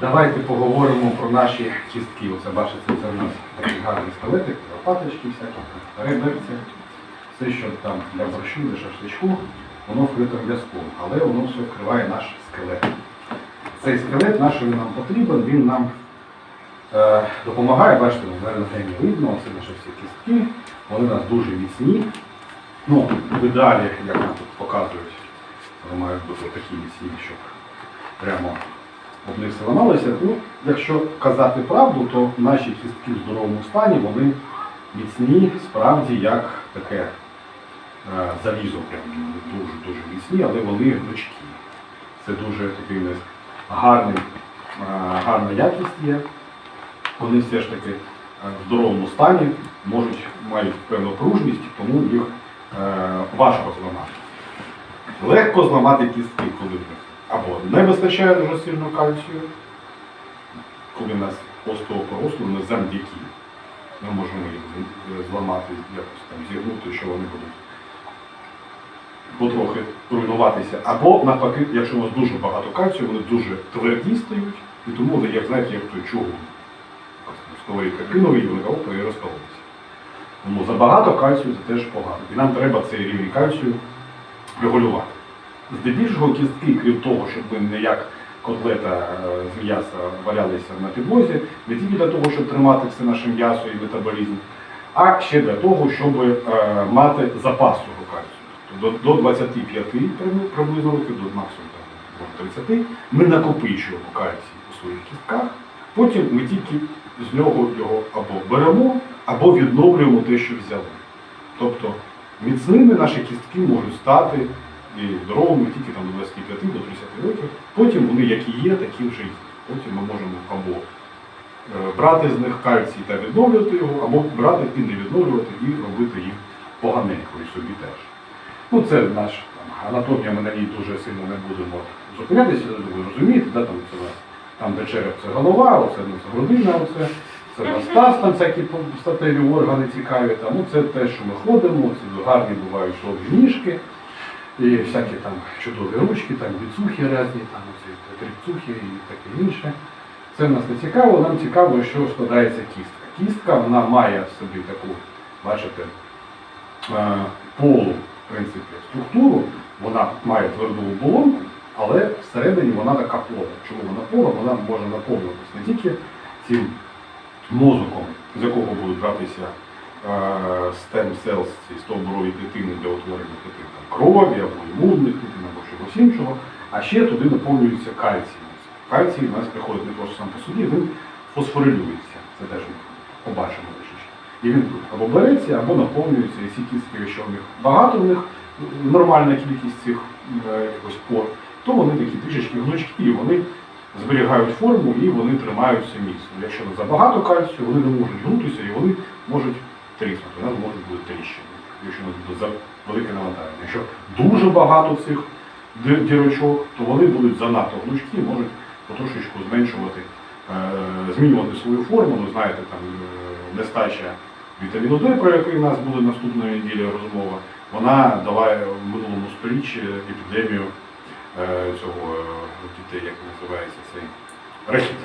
Давайте поговоримо про наші кістки. Оце бачите, це в нас такий гарний скелетик, лопаточки всякі, реберці. Все, що там для борщу, для шашличку, воно вкрито в'язком, але воно все вкриває наш скелет. Цей скелет наш він нам потрібен, він нам е, допомагає, бачите, на рентгені видно, це наші всі кістки, вони у нас дуже міцні. Ну, в ідеалі, як нам тут показують, вони мають бути такі міцні, щоб прямо них все ламалося. Ну, якщо казати правду, то наші кістки в здоровому стані вони міцні, справді як таке е, залізо, дуже-дуже міцні, але вони гнучкі. Це дуже такий у гарний, е, гарна якість є. Вони все ж таки е, в здоровому стані можуть мають певну пружність, тому їх е, важко зламати. Легко зламати кістки, коли в них або не вистачає дуже сильно кальцію, коли у нас остеопороз, у нас замдяки. Ми можемо їх зламати, якось там зігнути, що вони будуть потрохи руйнуватися. Або навпаки, якщо у нас дуже багато кальцію, вони дуже тверді стають, і тому вони, як знаєте, як той чугун. Сковорідка кинули і вони опа і розкололися. Тому забагато кальцію це теж погано. І нам треба цей рівень кальцію регулювати. Здебільшого кістки, крім того, щоб не як котлета е, з м'яса валялися на підлозі, не тільки для того, щоб тримати все наше м'ясо і метаболізм, а ще для того, щоб е, мати запас цього кальцію. Тобто До, до 25 приблизно років, до максимум там, 30, ми накопичуємо кальцій у своїх кістках, потім ми тільки з нього його або беремо, або відновлюємо те, що взяли. Тобто міцними наші кістки можуть стати і здоровими тільки там до 25 до 30 років. Потім вони, які є, такі вже є. Потім ми можемо або е, брати з них кальцій та відновлювати його, або брати і не відновлювати, і робити їх поганенько і собі теж. Ну, це наш там, анатомія, ми на ній дуже сильно не будемо зупинятися, ви розумієте, да, там, це у нас, там де череп це голова, оце ну, це грудина, оце, це у нас таз, там всякі статеві органи цікаві, там, ну, це те, що ми ходимо, це гарні бувають довгі ніжки, і всякі там чудові ручки, там біцухи різні, там трицухи і таке інше. Це нас не цікаво, нам цікаво, що складається кістка. Кістка вона має в собі таку, бачите, е, полу, в принципі, структуру, вона має тверду оболонку, але всередині вона така пола. Чому вона пола? Вона може наповнюватися не тільки цим мозоком, з якого будуть братися stem cells, ці стовбурові клітини для утворення клітин крові або імунних клітин або чогось іншого, а ще туди наповнюється кальцієм. Кальцій у нас приходить не просто сам по собі, він фосфорилюється. Це теж ми побачимо трішечки. І він тут або береться, або наповнюється, і ці кістки, якщо в них багато в них нормальна кількість цих е, якихось пор, то вони такі трішечки гнучкі, вони зберігають форму і вони тримаються міцно. Якщо забагато кальцію, вони не можуть гнутися і вони можуть тріснути, у нас можуть бути тріщини, якщо у нас буде велике навантаження. Якщо дуже багато цих дірочок, то вони будуть занадто гнучкі можуть потрошечку зменшувати, е, змінювати свою форму. Ну, знаєте, там е, нестача вітаміну Д, про який у нас буде наступної неділі розмова, вона дала в минулому столітті епідемію е, цього дітей, як називається цей рехіт.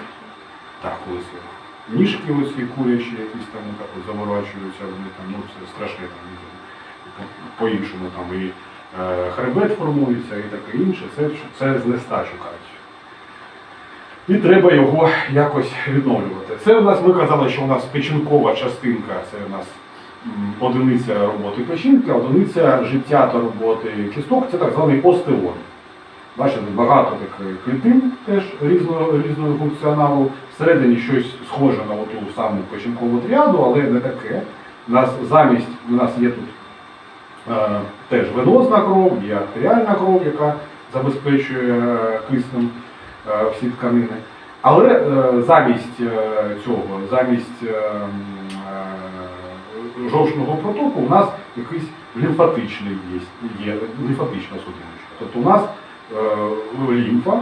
Так, колись ніжки оці курячі, якісь там так заворачуються, вони там, ну це страшне по- по-іншому там і е, хребет формується і таке інше. Це, це з нестачу кальцію. І треба його якось відновлювати. Це у нас ми казали, що у нас печінкова частинка, це у нас одиниця роботи печінки, одиниця життя та роботи кісток це так званий остеон. Бачите, багато таких клітин теж різного, різного функціоналу. Всередині щось схоже на оту саму печінкову тріаду, але не таке. У нас замість у нас є тут е, теж венозна кров, є артеріальна кров, яка забезпечує е, киснем е, всі тканини. Але е, замість е, цього, замість е, е, жовчного протоку у нас якийсь лімфатичний є, є лімфатична судиночка. Тобто у нас е, лімфа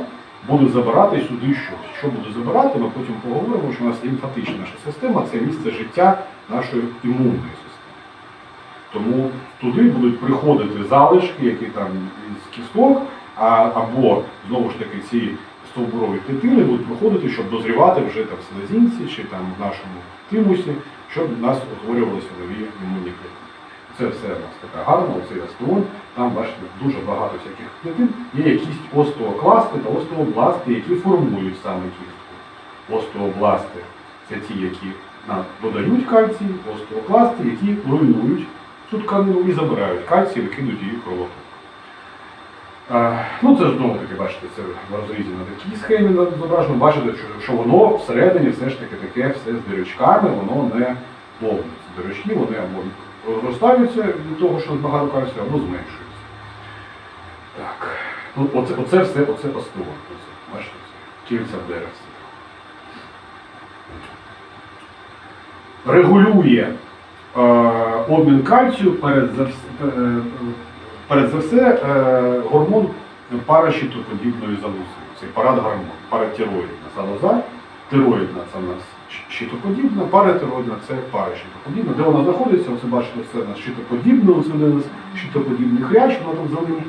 буде забирати сюди щось. Що буде забирати, ми потім поговоримо, що у нас лімфатична наша система це місце життя нашої імунної системи. Тому туди будуть приходити залишки, які там із кісток, а, або знову ж таки ці стовбурові клітини будуть проходити, щоб дозрівати вже там в селезінці чи там в нашому тимусі, щоб в нас утворювалися нові імунні клітини. Це все у нас така гарна, оцей остеон. Там бачите дуже багато всяких клітин. Є якісь остеокласти та остеобласти, які формують саме кістку. Остеобласти це ті, які нам додають кальцій, остеокласти, які руйнують цю тканину і забирають кальцій, викидуть її в кровоток. Е, Ну, це знову таки, бачите, це розрізі на такій схемі зображено. Бачите, що, воно всередині все ж таки таке все з дирочками, воно не повне. Дирочки вони або розростаються від того, що багато кальцію, або зменшуються. Ну, оце, оце все, оце остеон. Бачите, кільця в деревці. Регулює е, обмін кальцію перед за, е, перед за все е, гормон паращитоподібної залози. Це парадгормон, паратироїдна залоза. Тироїдна це у нас щитоподібна, паратироїдна це паращитоподібна. Де вона знаходиться, оце бачите, це у нас нас щитоподібний хрящ, вона там а,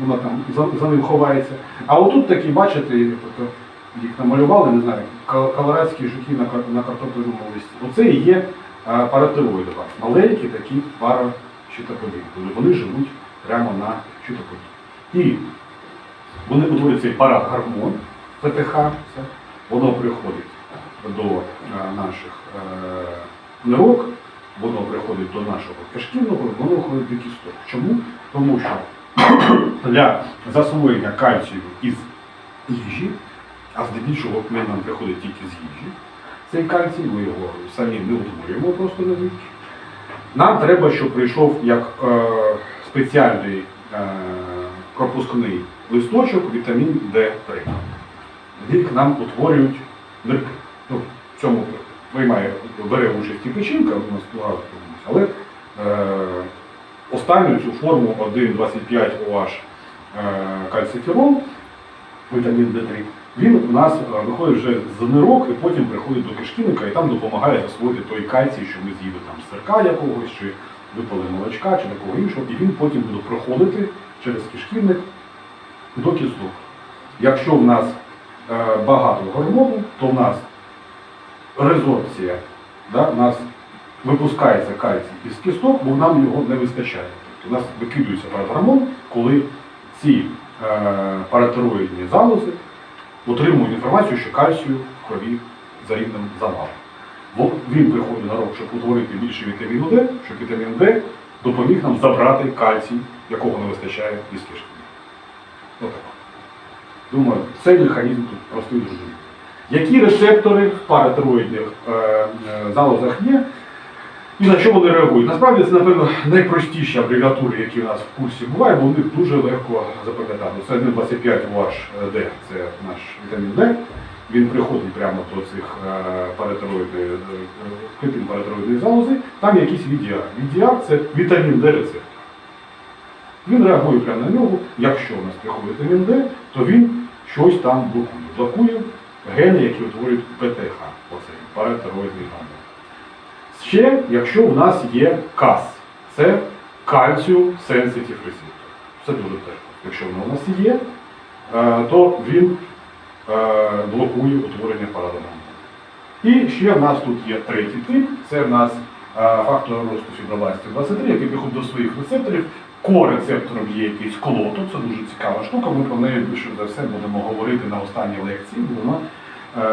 вона там за, за ним ховається. А отут такі, бачите, тобто, їх намалювали, не знаю, колорадські жуки на, на картопляному листі. Оце і є а, паратироїди. бачите. Маленькі такі паращитоподібні. Тобто Вони живуть прямо на щитоподібні. І вони утворюють цей парагормон ПТХ, це, воно приходить до наших е, нирок, воно приходить до нашого кишківного, воно виходить до кісток. Чому? Тому що для засвоєння кальцію із їжі, а здебільшого він нам приходить тільки з їжі, цей кальцій, ми його самі не утворюємо просто не звідки. Нам треба, щоб прийшов як е, спеціальний е, пропускний листочок вітамін D3. Рік нам утворюють нирки. Ну, в цьому приймає, бере участь і печінка, у нас багато але е, останню цю форму 1,25 OH е, кальциферол, вітамін D3, він у нас е, виходить вже з нирок і потім приходить до кишківника і там допомагає засвоїти той кальцій, що ми з'їли там сирка якогось, чи випали молочка, чи такого іншого, і він потім буде проходити через кишківник до кісток. Якщо в нас е, багато гормону, то в нас резорбція, да, в нас випускається кальцій із кісток, бо нам його не вистачає. Тобто у нас викидується парагормон, коли ці е, паратироїдні залози отримують інформацію, що кальцію в крові за рівнем завалу. Бо він приходить на рок, щоб утворити більше вітаміну Д, щоб вітамін Д допоміг нам забрати кальцій, якого не вистачає із кишки. Отак. Думаю, цей механізм тут простий зрозумілий. Які рецептори в паратироїдних е, е, залозах є і на що вони реагують? Насправді це, напевно, найпростіші абревіатури, які у нас в курсі бувають, бо них дуже легко запам'ятати. Це 1,25 ваш D, це наш вітамін D. Він приходить прямо до цих е, паратироїдної, клітин паратироїдної залози. Там якийсь VDR. VDR – це вітамін D рецептор. Він реагує прямо на нього. Якщо у нас приходить вітамін то він щось там блокує. Блокує гени, які утворюють ПТХ, оцей паратироїдний гормон. Ще, якщо в нас є КАС, це кальцію sensitive receptor. Це дуже теж. Якщо воно у нас є, е, то він е, блокує утворення парадигму. І ще в нас тут є третій тип, це в нас е, фактор росту фібробластів 23, який приходить до своїх рецепторів. Ко-рецептором є якийсь колото, це дуже цікава штука. Ми про неї більше за все будемо говорити на останній лекції. бо Вона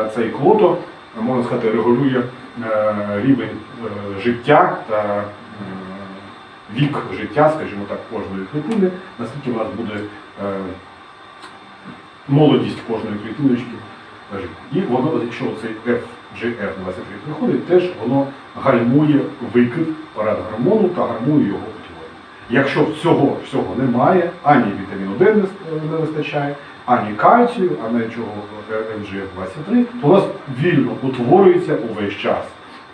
е, цей колото, можна сказати, регулює е, рівень е, життя та вік життя, скажімо так, кожної клітини, наскільки у нас буде молодість кожної клітиночки. І воно, якщо цей FGF23 приходить, теж воно гальмує викид парадгормону та гальмує його. Якщо цього всього немає, ані вітаміну D не не вистачає, ані кальцію, ані чого FGF23, то у нас вільно утворюється увесь час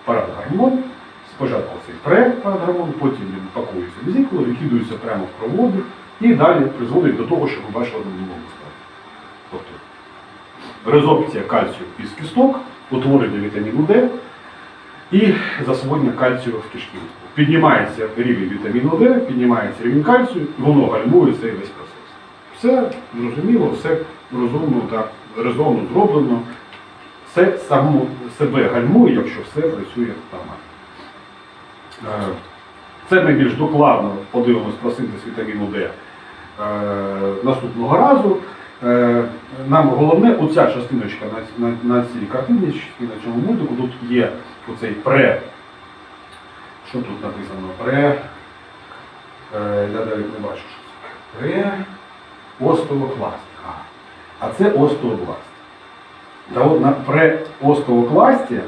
парадгормон. Спочатку цей препарадгормон, потім він пакується в візикулу, викидується прямо в кровообіг і далі призводить до того, що ви бачили на минулому складі. Тобто резорбція кальцію із кісток, утворення вітаміну D і засвоєння кальцію в кишківнику. Піднімається рівень вітаміну D, піднімається рівень кальцію, воно гальмує цей весь процес. Все зрозуміло, все розумно, так, резонно зроблено. Все само себе гальмує, якщо все працює нормально. Е, Це ми більш докладно подивимось про синтез вітаміну Д е, наступного разу. Е, Нам головне, оця частиночка на, цій картинці, на цьому мультику, тут є оцей пре. Що тут написано? Пре. Е, я навіть не бачу, що це. Пре. Остеокласт. А, це остеобласт. Та от на преостеокласті,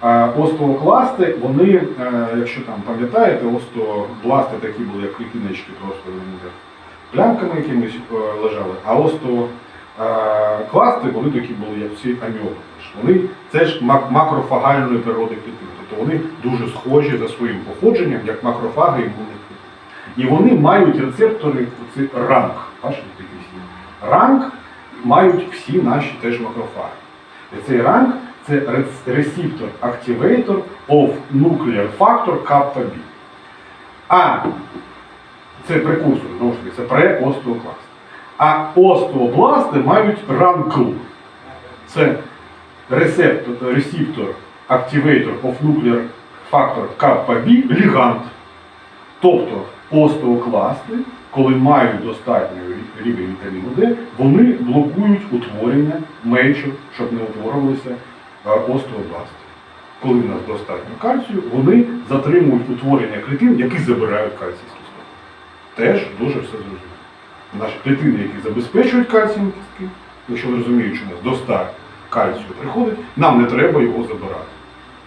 а, остеокласти, вони, е, якщо там пам'ятаєте, остеобласти такі були, як клітиночки, просто плямками якимись е, лежали, а остеокласти, вони такі були, як ці амьоби. Вони це ж мак- макрофагальної природи клітини. Тобто вони дуже схожі за своїм походженням, як макрофаги і клітини. І вони мають рецептори, оці ранг. Ранг мають всі наші теж макрофаги. І цей ранг це рецептор activator of nuclear factor kappa B. А це прекурсор, знову ж таки, це преостеокласт. А остеобласти мають ранкл. Це рецептор, рецептор activator of nuclear factor kappa лігант. Тобто остеокласти, коли мають достатній рівень вітаміну Д, вони блокують утворення мечок, щоб не утворювалися е, остеобласти. Коли в нас достатньо кальцію, вони затримують утворення клітин, які забирають кальцій з кісток. Теж дуже все зрозуміло. Наші клітини, які забезпечують кальцієм кістки, якщо ви розумієте, що у нас достатньо кальцію приходить, нам не треба його забирати.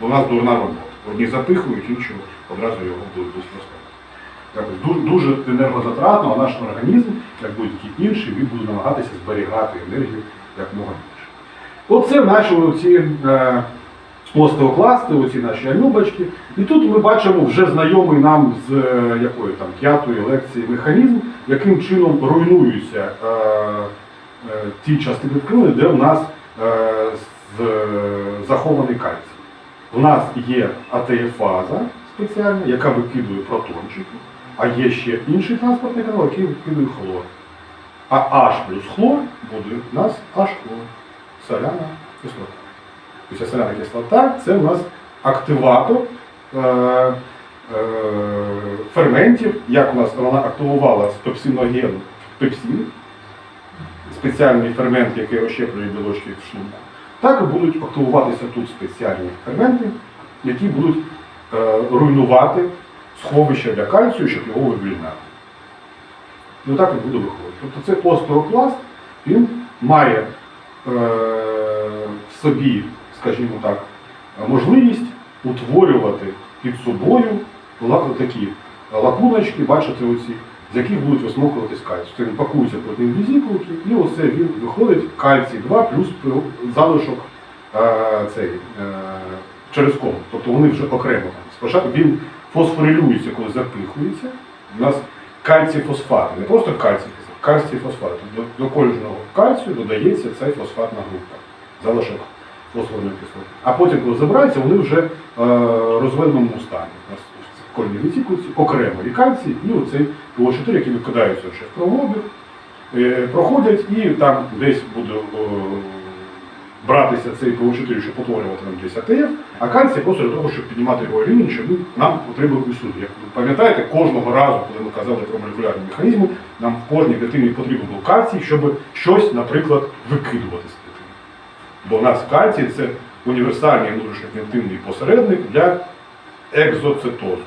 У нас дурна робота. Одні запихують, інші одразу його будуть розпростати. Якось дуже енергозатратно, а наш організм, як будь-який інший, він буде намагатися зберігати енергію якомога більше. Оце наші оці, е, остеокласти, оці наші анюбочки. І тут ми бачимо вже знайомий нам з е, якої там п'ятої лекції механізм, яким чином руйнуються е, е, ті частини тканини, де в нас е, з- захований кальцій. У нас є АТФаза спеціальна, яка викидує протончики, а є ще інший транспортний канал, який викидує хлор. А H плюс хлор буде у нас H хлор, соляна кислота. Тобто соляна кислота це у нас активатор е, е, ферментів, як у нас вона активувала з пепсиноген пепсин, спеціальний фермент, який розщеплює білочки в шлунку, так будуть активуватися тут спеціальні ферменти, які будуть е, руйнувати сховище для кальцію, щоб його вивільняти. І отак і буде виходити. Тобто це остеокласт, він має е, в собі, скажімо так, можливість утворювати під собою такі лакуночки, бачите, оці, з яких будуть висмокуватись кальцій. Це він пакується проти візикулки, і оце він виходить кальцій 2 плюс залишок е, цей, е, через кому. Тобто вони вже окремо. Спочатку він фосфорилюється, коли запихується. У нас кальцій фосфат, не просто кальцій, кальцій фосфат. До, до кожного кальцію додається ця фосфатна група, залишок фосфорної кислоти. А потім, коли забирається, вони вже е, розвиненому стані. В кольній вітікулці окремо і кальцій, і оцей ПО4, які викидаються ще в кровообіг, е, проходять і там десь буде братися цей ПО4, щоб утворювати нам десь АТФ, а кальцій просто для того, щоб піднімати його рівень, щоб нам потрібен суді. Як ви пам'ятаєте, кожного разу, коли ми казали про молекулярні механізми, нам в кожній клітині потрібен був кальцій, щоб щось, наприклад, викидувати з клітини. Бо у нас кальцій це універсальний внутрішньоклітинний посередник для екзоцитозу,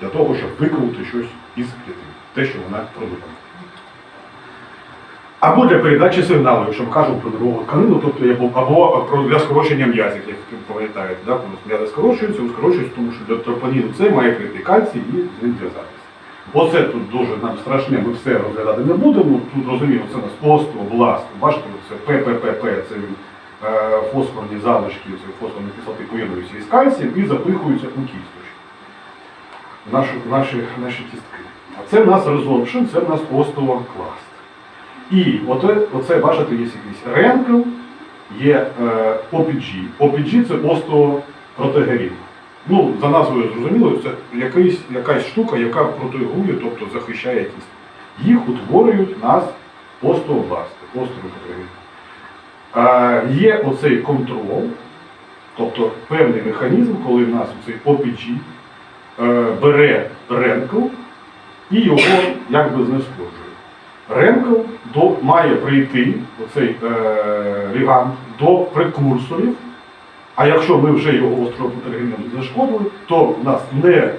для того, щоб викрути щось із клітини, те, що вона продукує. Або для передачі сигналу, якщо ми кажемо про нервову тканину, тобто або, для скорочення м'язів, як пам'ятаєте, да? м'язи скорочуються, він скорочується, тому що для тропоніну С має прийти кальцій і з ним зв'язатися. Оце тут дуже нам страшне, ми все розглядати не будемо. Тут розуміємо, це у нас остеобласт. Бачите, це ПППП, це е, фосфорні залишки, це фосфорні кислоти поєднуються із кальцієм і запихуються у кісточку. Наші, наші, наші кістки. А це в нас резорпшн, це в нас остеокласт. І оце, оце бачите, є якийсь ренкел, є е, OPG. OPG це остеопротегерін. Ну, за назвою зрозуміло, це якийсь, якась штука, яка протигує, тобто захищає кістки. Їх утворюють нас остеобласти, остеопатогени. А, є оцей контроль, тобто певний механізм, коли в нас оцей OPG бере ренкл і його якби знешкоджує. Ренкл до, має прийти, оцей е, лігант, до прекурсорів, а якщо ми вже його остеопатогеном знешкодили, то в нас не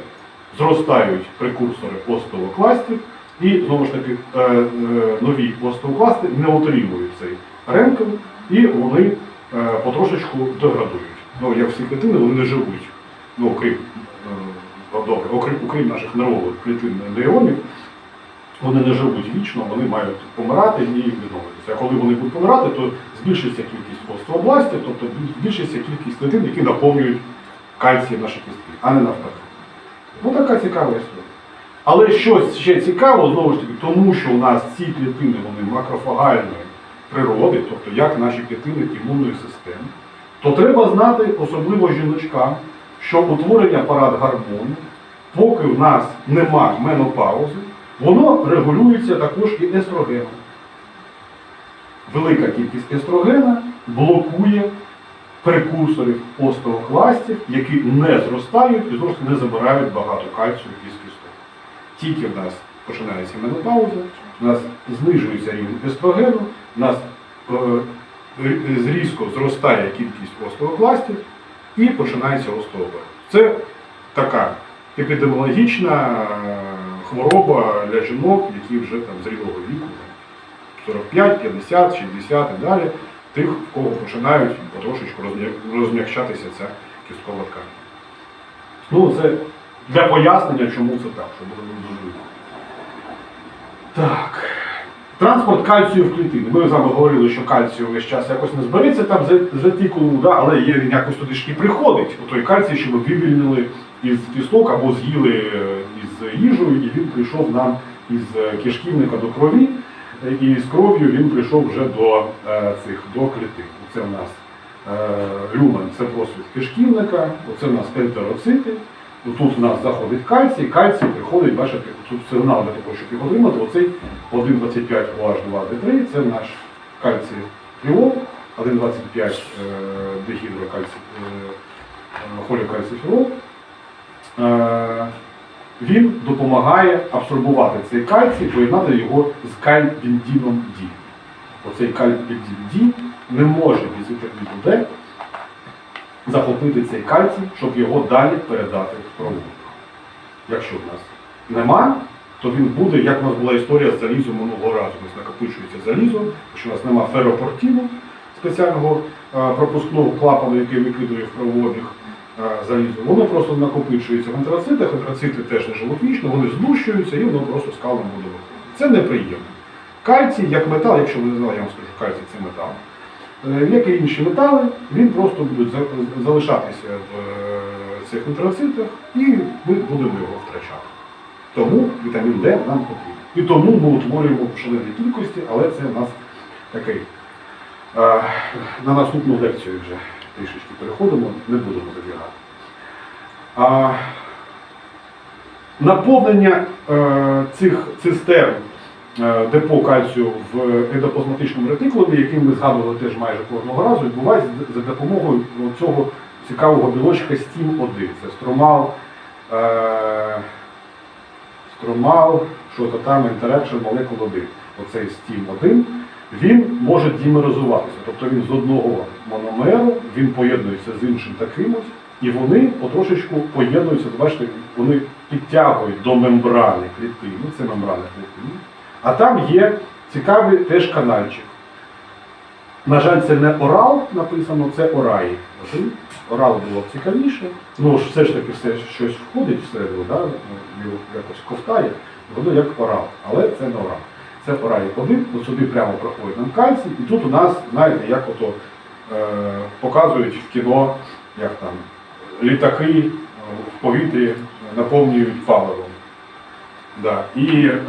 зростають прекурсори остеокластів, і знову ж таки е, е, нові остеокласти не отримують цей ренкл, і вони е, потрошечку деградують. Ну, як всі клітини, вони не живуть. Ну, окрім, е, ну, добре, окрім, окрім наших нервових клітин нейронів, вони не живуть вічно, вони мають помирати і відновитися. А коли вони будуть помирати, то збільшиться кількість остеобластів, тобто збільшиться кількість клітин, які наповнюють кальцієм наші кістки, а не навпаки. Ну така цікава історія. Але щось ще цікаво, знову ж таки, тому що у нас ці клітини вони макрофагальної природи, тобто як наші клітини імунної системи, то треба знати, особливо жіночкам, що утворення парад гормонів, поки в нас нема менопаузи, воно регулюється також і естрогеном. Велика кількість естрогена блокує прекурсорів остеокластів, які не зростають і зовсім не забирають багато кальцію із кісток. Тільки в нас починається менопауза, у нас знижується рівень естрогену, у нас е, р- різко зростає кількість остеокластів і починається остеопороз. Це така епідеміологічна е, хвороба для жінок, які вже там зрілого віку, 45, 50, 60 і далі, тих, в кого починають потрошечку розм'я- розм'якчатися ця кісткова тканина. Ну, це для пояснення, чому це так, щоб було зрозуміло. Так. Транспорт кальцію в клітини. Ми з вами говорили, що кальцію весь час якось не збереться там з ретикулуму, да, але є якось туди ж і приходить, у той кальцій, щоб вивільнили із кісток або з'їли е, із їжею, і він прийшов нам із е, кишківника до крові, і з кров'ю він прийшов вже до е, цих до клітин. Це у нас люмен, це просвіт кишківника, оце у нас ентероцити. Тут у нас заходить кальцій, кальцій приходить, бачите, тут сигнал для того, щоб його отримати, оцей 1,25 OH2D3, це наш кальцій фіол, 1,25 е, дегідрокальцій, холікальциферол. Е, Він допомагає абсорбувати цей кальцій, поєднати його з кальбіндіном D. Оцей кальбіндін D не може без вітаміну D захопити цей кальцій, щоб його далі передати в проводку. Якщо в нас нема, то він буде, як у нас була історія з залізом минулого разу. У накопичується залізо, якщо у нас нема ферропортіну, спеціального е, пропускного клапану, який викидує в кровообіг залізо, воно просто накопичується в антрацитах, антрацити теж не живуть вічно, вони знущуються і воно просто скалом буде. Це неприємно. Кальцій, як метал, якщо ви не знали, я вам скажу, кальцій це метал. Е, Як і інші метали, він просто буде залишатися в е, цих антрацитах і ми будемо його втрачати. Тому вітамін Д нам потрібен. І тому ми утворюємо в шаленій кількості, але це у нас такий. е, На наступну лекцію вже трішечки переходимо, не будемо забігати. А, Наповнення е, цих цистерн е, депо кальцію в ендоплазматичному ретикулумі, який ми згадували теж майже кожного разу, відбувається за допомогою цього цікавого білочка STIM-1. Це стромал, е, стромал, що то там Interaction Molecule 1. Оцей STIM-1. Він може дімеризуватися, тобто він з одного мономеру, він поєднується з іншим такимось, і вони потрошечку поєднуються, бачите, вони підтягують до мембрани клітини, ну, це мембрана клітини. А там є цікавий теж канальчик. На жаль, це не орал написано, це ораї. Орал було б цікавіше. Ну, все ж таки все щось входить всередину, да? ну, якось ковтає, воно як орал. Але це не орал. Це ораї один, от сюди прямо проходить нам кальцій, і тут у нас, знаєте, як ото е, показують в кіно, як там літаки е, в повітрі наповнюють паливом. Да. І е,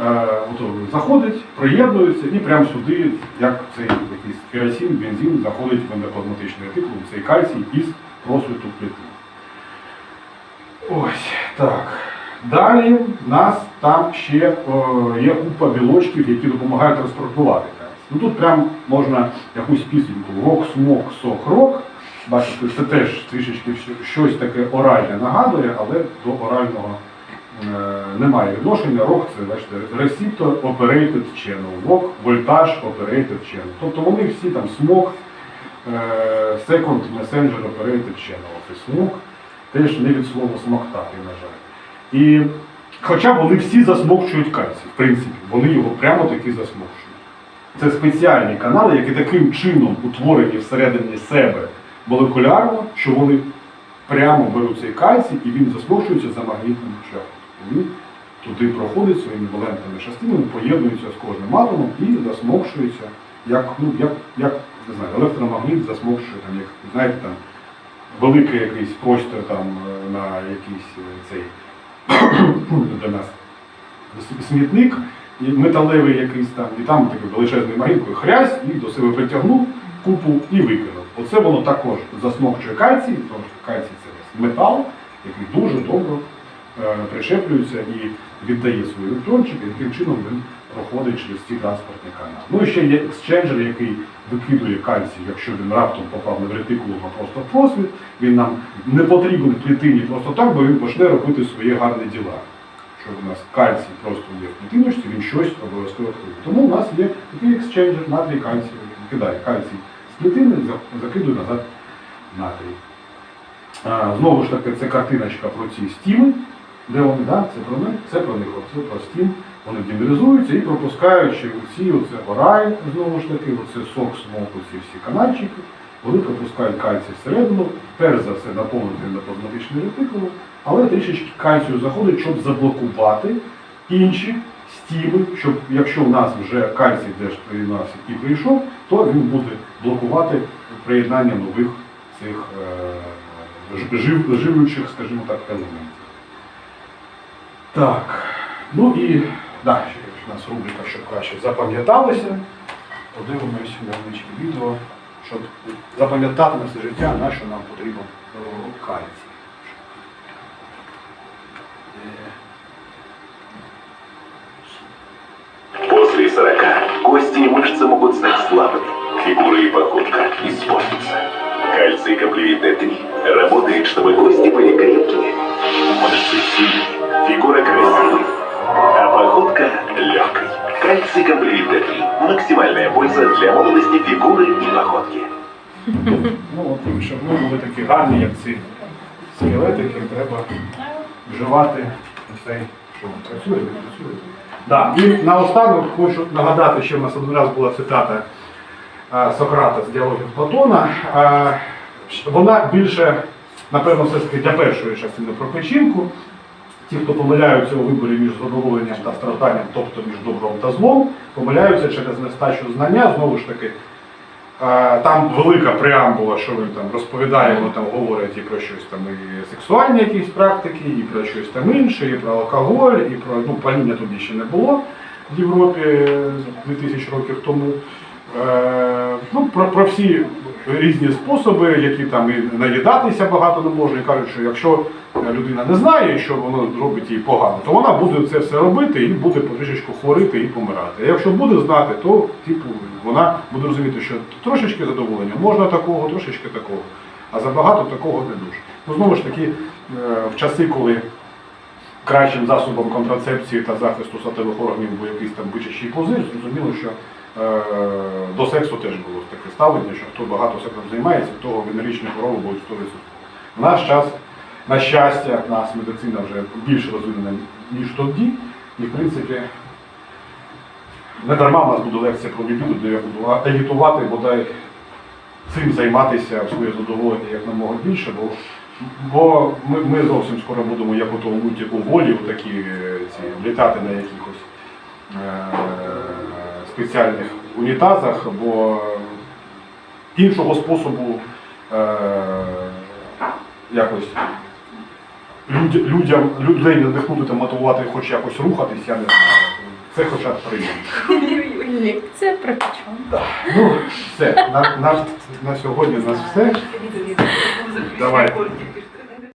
от заходить, приєднується і прямо сюди, як цей якийсь керосин, бензин, заходить в ендоплазматичний ретикул, цей кальцій із просвіту клітин. Ось так. Далі в нас там ще е, є купа білочків, які допомагають транспортувати. Ну тут прям можна якусь пісеньку рок, смок, сок, рок. Бачите, це теж трішечки щось таке оральне нагадує, але до орального е, немає відношення. Рок це бачите, Receptor Operated Channel, вок, вольтаж Operated Channel. Тобто вони всі там смок, е, Second Messenger Operated Channel. Це смок, теж не від слова смоктати, на жаль. І хоча вони всі засмокчують кальцій, в принципі, вони його прямо таки засмокчують. Це спеціальні канали, які таким чином утворені всередині себе молекулярно, що вони прямо беруть цей кальцій і він засмокчується за магнітним шляхом. Він туди проходить своїми валентними частинами, поєднується з кожним атомом і засмокчується, як, ну, як, як не знаю, електромагніт засмокчує, там, як, знаєте, там, великий якийсь простір там, е, на якийсь е, цей для нас смітник, металевий якийсь там, і там такий величезний магнітою хрясь і до себе притягнув купу і викинув. Оце воно також засмокчує кальцій, тому що кальцій це метал, який дуже добре е, прищеплюється і віддає свої електрончики, і таким чином він проходить через ці транспортні канали. Ну і ще є ексченджер, який викидує кальцій, якщо він раптом попав не в ретикулум, а просто в просвіт, він нам не потрібен клітині просто так, бо він почне робити свої гарні діла. Що у нас кальцій просто є в клітиночці, він щось обов'язково робить. Тому у нас є такий ексченджер натрій кальцій, який кидає кальцій з клітини, за- закидує назад натрій. А, Знову ж таки, це картиночка про ці стіми, де вони, да? це про них, це про них, це про стім. Вони дімеризуються і пропускаючи оці, оце орай, знову ж таки, оце сок, смок, оці всі канальчики, вони пропускають кальцій всередину, перш за все наповнити ендоплазматичний ретикулум, але трішечки кальцію заходить, щоб заблокувати інші стіми, щоб якщо в нас вже кальцій теж приєднався і прийшов, то він буде блокувати приєднання нових цих е, жив, живлючих, скажімо так, елементів. Так, ну і да, ще у нас рубрика, щоб краще запам'яталися. Подивимося невеличке відео, щоб запам'ятати на все життя, на що нам потрібен е, кальцій. Е, После 40 кости и мышцы могут стать слабыми, фигура и походка испортятся. Кальций каплевид D3 работает, чтобы кости были крепкими, мышцы сильными, фигура красивой, а походка легкой. Каплевид D3 – максимальная польза для молодости фигуры и походки. Ну, от, щоб ми були такі гарні, як ці скелетики, треба вживати цей, що працює, не працює. Да. І наостанок хочу нагадати, що в нас один раз була цитата е, Сократа з діалогів Платона. Е, Вона більше, напевно, все ж таки для першої частини про печінку. Ті, хто помиляються у виборі між задоволенням та страданням, тобто між добром та злом, помиляються через нестачу знання, знову ж таки, Е, Там велика преамбула, що він там розповідає, воно там говорить і про щось там і сексуальні якісь практики, і про щось там інше, і про алкоголь, і про ну паління тоді ще не було в Європі 2000 років тому. Е, ну, про, про всі різні способи, які там і наїдатися багато не може, і кажуть, що якщо людина не знає, що воно робить їй погано, то вона буде це все робити і буде потрішечку хворити і помирати. А якщо буде знати, то типу вона буде розуміти, що трошечки задоволення можна такого, трошечки такого, а забагато такого не дуже. Ну знову ж таки, е, в часи, коли кращим засобом контрацепції та захисту статевих органів був якийсь там бичачий позир, зрозуміло, що до сексу теж було таке ставлення, що хто багато сексом займається, того венеричні хвороби будуть 100%. В наш час, на щастя, в нас медицина вже більш розвинена, ніж тоді, і в принципі. Не дарма в нас буде лекція про лібіду, де я буду агітувати, бодай цим займатися в своє задоволення як намога більше, бо, бо ми, ми зовсім скоро будемо, як у тому мультику волі, такі ці, літати на якихось е, спеціальних унітазах, бо іншого способу е, якось люд, людям, людей надихнути та мотивувати хоч якось рухатись, я не знаю. Це хоча б приємно. Лекція про печінку. Ну, все, на, на, на сьогодні у нас все. Давай.